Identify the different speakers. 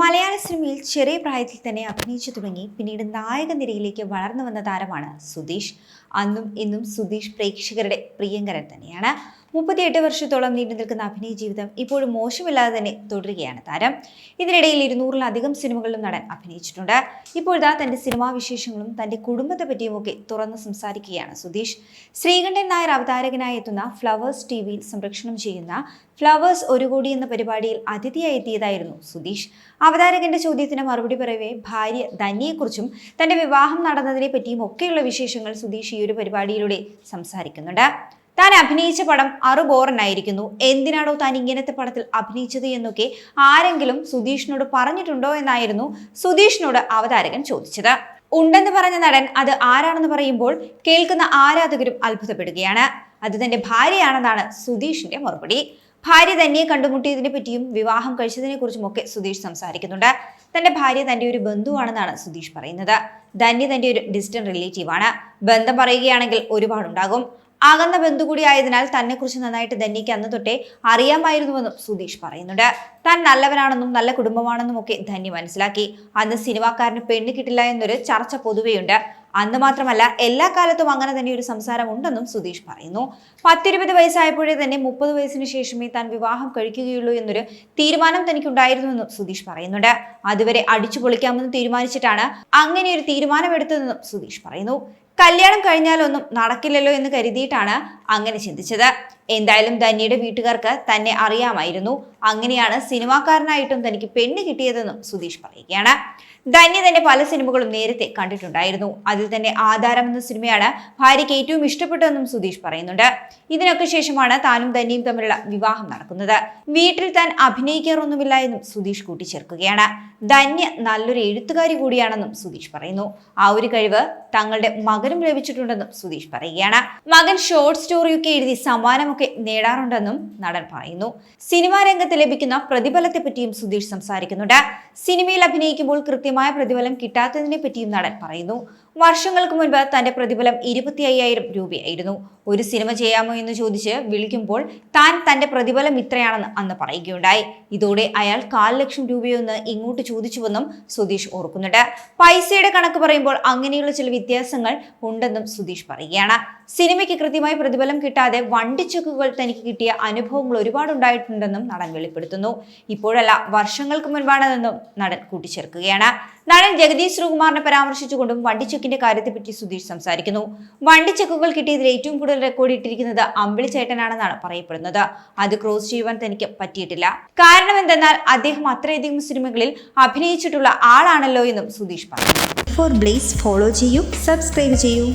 Speaker 1: മലയാള സിനിമയിൽ ചെറിയ പ്രായത്തിൽ തന്നെ അഭിനയിച്ചു തുടങ്ങി. പിന്നീട് നായക നിരയിലേക്ക് വളർന്നു വന്ന താരമാണ് സുധീഷ്. അന്നും ഇന്നും സുധീഷ് പ്രേക്ഷകരുടെ പ്രിയങ്കരൻ തന്നെയാണ്. മുപ്പത്തിയെട്ട് വർഷത്തോളം നീണ്ടു നിൽക്കുന്ന അഭിനയ ജീവിതം ഇപ്പോഴും മോശമില്ലാതെ തന്നെ തുടരുകയാണ് താരം. ഇതിനിടയിൽ ഇരുന്നൂറിലധികം സിനിമകളിലും നടൻ അഭിനയിച്ചിട്ടുണ്ട്. ഇപ്പോഴത്തെ തന്റെ സിനിമാ വിശേഷങ്ങളും തന്റെ കുടുംബത്തെ പറ്റിയുമൊക്കെ തുറന്ന് സംസാരിക്കുകയാണ് സുധീഷ്. ശ്രീകണ്ഠൻ നായർ അവതാരകനായി എത്തുന്ന ഫ്ലവേഴ്സ് ടി വിയിൽ സംരക്ഷണം ചെയ്യുന്ന ഫ്ലവേഴ്സ് ഒരു കോടി എന്ന പരിപാടിയിൽ അതിഥിയായി എത്തിയതായിരുന്നു സുധീഷ്. അവതാരകന്റെ ചോദ്യത്തിന് മറുപടി പറയവേ ഭാര്യ ധന്യയെക്കുറിച്ചും തന്റെ വിവാഹം നടന്നതിനെ പറ്റിയും ഒക്കെയുള്ള വിശേഷങ്ങൾ സുധീഷ് ഈ ഒരു പരിപാടിയിലൂടെ സംസാരിക്കുന്നുണ്ട്. താൻ അഭിനയിച്ച പടം അറുബോറനായിരിക്കുന്നു. എന്തിനാണോ താൻ ഇങ്ങനത്തെ പടത്തിൽ അഭിനയിച്ചത് എന്നൊക്കെ ആരെങ്കിലും സുധീഷിനോട് പറഞ്ഞിട്ടുണ്ടോ എന്നായിരുന്നു സുധീഷിനോട് അവതാരകൻ ചോദിച്ചത്. ഉണ്ടെന്ന് പറഞ്ഞ നടൻ അത് ആരാണെന്ന് പറയുമ്പോൾ കേൾക്കുന്ന ആരാധകരും അത്ഭുതപ്പെടുകയാണ്. അത് തന്റെ ഭാര്യയാണെന്നാണ് സുധീഷിന്റെ മറുപടി. ഭാര്യ തന്നെ കണ്ടുമുട്ടിയതിനെ പറ്റിയും വിവാഹം കഴിച്ചതിനെ കുറിച്ചും ഒക്കെ സുധീഷ് സംസാരിക്കുന്നുണ്ട്. തന്റെ ഭാര്യ തന്റെ ഒരു ബന്ധുവാണെന്നാണ് സുധീഷ് പറയുന്നത്. ധന്യ തന്റെ ഒരു ഡിസ്റ്റന്റ് റിലേറ്റീവ് ആണ്. ബന്ധം പറയുകയാണെങ്കിൽ ഒരുപാടുണ്ടാകും. അകന്ന ബന്ധു കൂടിയായതിനാൽ തന്നെക്കുറിച്ച് നന്നായിട്ട് ധന്യയ്ക്ക് അന്ന് തൊട്ടേ അറിയാമായിരുന്നുവെന്നും സുധീഷ് പറയുന്നുണ്ട്. താൻ നല്ലവനാണെന്നും നല്ല കുടുംബമാണെന്നും ഒക്കെ ധന്യ മനസ്സിലാക്കി. അന്ന് സിനിമാക്കാരന് പെണ്ണ് കിട്ടില്ല എന്നൊരു ചർച്ച പൊതുവെയുണ്ട്. അന്ന് മാത്രമല്ല എല്ലാ കാലത്തും അങ്ങനെ തന്നെ ഒരു സംസാരം ഉണ്ടെന്നും സുധീഷ് പറയുന്നു. പത്തിരുപത് വയസ്സായപ്പോഴേ തന്നെ മുപ്പത് വയസ്സിന് ശേഷമേ താൻ വിവാഹം കഴിക്കുകയുള്ളൂ എന്നൊരു തീരുമാനം തനിക്കുണ്ടായിരുന്നുവെന്നും സുധീഷ് പറയുന്നുണ്ട്. അതുവരെ അടിച്ചു പൊളിക്കാമെന്ന് തീരുമാനിച്ചിട്ടാണ് അങ്ങനെ ഒരു തീരുമാനമെടുത്തതെന്നും സുധീഷ് പറയുന്നു. കല്യാണം കഴിഞ്ഞാലൊന്നും നടക്കില്ലല്ലോ എന്ന് കരുതിയിട്ടാണ് അങ്ങനെ ചിന്തിച്ചത്. എന്തായാലും ധന്യയുടെ വീട്ടുകാർക്ക് തന്നെ അറിയാമായിരുന്നു. അങ്ങനെയാണ് സിനിമാക്കാരനായിട്ടും തനിക്ക് പെണ്ണ് കിട്ടിയതെന്നും സുധീഷ് പറയുകയാണ്. ധന്യ തന്റെ പല സിനിമകളും നേരത്തെ കണ്ടിട്ടുണ്ടായിരുന്നു. അതിൽ തന്നെ ആധാരം എന്ന സിനിമയാണ് ഭാര്യയ്ക്ക് ഏറ്റവും ഇഷ്ടപ്പെട്ടതെന്നും സുധീഷ് പറയുന്നുണ്ട്. ഇതിനൊക്കെ ശേഷമാണ് താനും തന്നെയും തമ്മിലുള്ള വിവാഹം നടക്കുന്നത്. വീട്ടിൽ താൻ അഭിനയിക്കാറൊന്നുമില്ല എന്നും സുധീഷ് കൂട്ടിച്ചേർക്കുകയാണ്. ധന്യ നല്ലൊരു എഴുത്തുകാരി കൂടിയാണെന്നും സുധീഷ് പറയുന്നു. ആ ഒരു കഴിവ് തങ്ങളുടെ മകനും ലഭിച്ചിട്ടുണ്ടെന്നും സുധീഷ് പറയുകയാണ്. മകൻ ഷോർട്ട് സ്റ്റോറിയൊക്കെ എഴുതി സമ്മാനമൊക്കെ നേടാറുണ്ടെന്നും നടൻ പറയുന്നു. സിനിമാ രംഗത്ത് ലഭിക്കുന്ന പ്രതിഫലത്തെ പറ്റിയും സുധീഷ് സംസാരിക്കുന്നുണ്ട്. സിനിമയിൽ അഭിനയിക്കുമ്പോൾ കൃത്യമായ പ്രതിഫലം കിട്ടാത്തതിനെ പറ്റിയും നടൻ പറയുന്നു. വർഷങ്ങൾക്ക് മുൻപ് തന്റെ പ്രതിഫലം ഇരുപത്തി അയ്യായിരം രൂപയായിരുന്നു. ഒരു സിനിമ ചെയ്യാമോ എന്ന് ചോദിച്ച് വിളിക്കുമ്പോൾ താൻ തന്റെ പ്രതിഫലം ഇത്രയാണെന്ന് അന്ന് പറയുകയുണ്ടായി. ഇതോടെ അയാൾ കാൽ ലക്ഷം രൂപയൊന്ന് ഇങ്ങോട്ട് ചോദിച്ചുവെന്നും സുധീഷ് ഓർക്കുന്നുണ്ട്. പൈസയുടെ കണക്ക് പറയുമ്പോൾ അങ്ങനെയുള്ള ചില വ്യത്യാസങ്ങൾ ഉണ്ടെന്നും സുധീഷ് പറയുകയാണ്. സിനിമയ്ക്ക് കൃത്യമായി പ്രതിഫലം കിട്ടാതെ വണ്ടിച്ചെക്കുകൾ തനിക്ക് കിട്ടിയ അനുഭവങ്ങൾ ഒരുപാട് ഉണ്ടായിട്ടുണ്ടെന്നും നടൻ വെളിപ്പെടുത്തുന്നു. ഇപ്പോഴല്ല വർഷങ്ങൾക്ക് മുൻപാണെന്നും നടൻ കൂട്ടിച്ചേർക്കുകയാണ്. നടൻ ജഗദീഷ് ശ്രീകുമാറിനെ പരാമർശിച്ചുകൊണ്ടും വണ്ടിച്ചെക്കിന്റെ കാര്യത്തെപ്പറ്റി സുധീഷ് സംസാരിക്കുന്നു. വണ്ടിച്ചെക്കുകൾ കിട്ടിയതിൽ ഏറ്റവും കൂടുതൽ റെക്കോർഡ് ഇട്ടിരിക്കുന്നത് അമ്പിളി ചേട്ടനാണെന്നാണ് പറയപ്പെടുന്നത്. അത് ക്രോസ് ചെയ്യുവാൻ തനിക്ക് പറ്റിയിട്ടില്ല. കാരണം എന്തെന്നാൽ അദ്ദേഹം അത്രയധികം സിനിമകളിൽ അഭിനയിച്ചിട്ടുള്ള ആളാണല്ലോ എന്നും സുധീഷ് പറഞ്ഞു. ഫോർ ബ്ലേസ് ഫോളോ ചെയ്യൂ സബ്സ്ക്രൈബ് ചെയ്യൂ.